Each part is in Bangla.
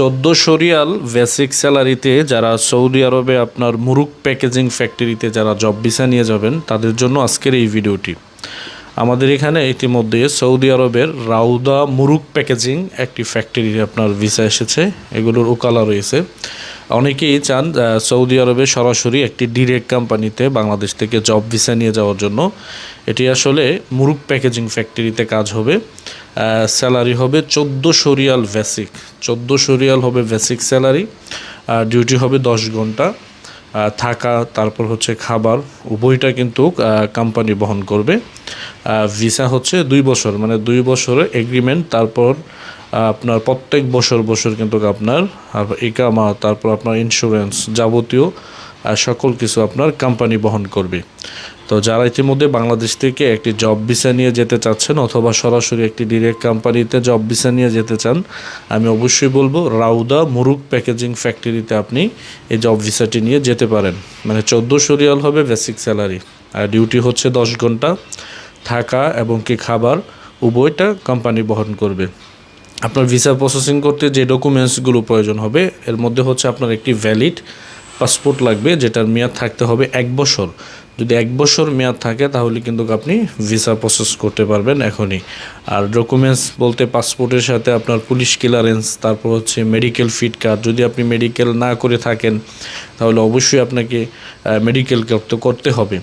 চোদ্দ সরিয়াল বেসিক স্যালারিতে যারা সৌদি আরবে আপনার মুরুক প্যাকেজিং ফ্যাক্টরিতে যারা জব ভিসা নিয়ে যাবেন, তাদের জন্য আজকের এই ভিডিওটি। আমাদের এখানে ইতিমধ্যে সৌদি আরবের রাউদা মুরুক প্যাকেজিং একটি ফ্যাক্টরি আপনার ভিসা এসেছে, এগুলোর ওকালা রয়েছে। অনেকেই চান সৌদি আরবে সরাসরি একটি ডিরেক্ট কোম্পানিতে বাংলাদেশ থেকে জব ভিসা নিয়ে যাওয়ার জন্য। এটি আসলে মুরুক প্যাকেজিং ফ্যাক্টরিতে কাজ হবে। স্যালারি হবে চোদ্দোশো রিয়াল ভ্যাসিক চোদ্দোশো রিয়াল হবে ভ্যাসিক স্যালারি আর ডিউটি হবে দশ ঘণ্টা। থাকা, তারপর হচ্ছে খাবার, উভয়টা কিন্তু কোম্পানি বহন করবে। ভিসা হচ্ছে দুই বছর মানে দুই বছরের এগ্রিমেন্ট তারপর আপনার প্রত্যেক বছর বছর কিন্তু আপনার ইকামা তারপর আপনার ইন্স্যুরেন্স যাবতীয় সকল কিছু আপনার কোম্পানি বহন করবে। তো যারা ইতিমধ্যে বাংলাদেশ থেকে একটি জব ভিসা নিয়ে যেতে চাচ্ছেন অথবা সরাসরি একটি ডিরেক্ট কোম্পানিতে জব ভিসা নিয়ে যেতে চান, আমি অবশ্যই বলব রাউদা মুরুক প্যাকেজিং ফ্যাক্টরিতে আপনি এই জব ভিসাটি নিয়ে যেতে পারেন। মানে চোদ্দোশো রিয়াল হবে বেসিক স্যালারি আর ডিউটি হচ্ছে দশ ঘণ্টা। থাকা এবং কি খাবার উভয়টা কোম্পানি বহন করবে। আপনার ভিসা প্রসেসিং করতে যে ডকুমেন্টসগুলো প্রয়োজন হবে, এর মধ্যে হচ্ছে আপনার একটি ভ্যালিড পাসপোর্ট লাগবে, যেটার মেয়াদ থাকতে হবে এক বছর। যদি এক বছর মেয়াদ থাকে, তাহলে কিন্তু আপনি ভিসা প্রসেস করতে পারবেন এখনই। আর ডকুমেন্টস বলতে পাসপোর্টের সাথে আপনার পুলিশ ক্লিয়ারেন্স তারপর হচ্ছে মেডিকেল ফিট কার্ড যদি আপনি মেডিকেল না করে থাকেন, তাহলে অবশ্যই আপনাকে মেডিকেল করতে করতে হবে।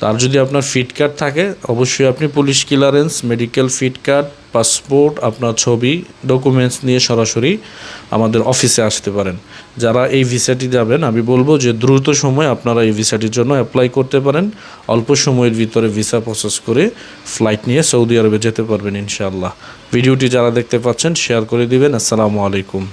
তার যদি আপনার ফিট কার্ড থাকে, অবশ্যই আপনি police clearance medical fit card passport, আপনার ছবি ডকুমেন্টস নিয়ে সরাসরি আমাদের অফিসে আসতে পারেন। যারা এই ভিসাটি যাবেন, আমি বলব যে দ্রুত সময় আপনারা এই ভিসাটির জন্য অ্যাপ্লাই করতে পারেন। অল্প সময়ের ভিতরে ভিসা প্রসেস করে ফ্লাইট নিয়ে সৌদি আরবে যেতে পারবেন ইনশাআল্লাহ। ভিডিওটি যারা দেখতে পাচ্ছেন শেয়ার করে দিবেন। আসসালামু আলাইকুম।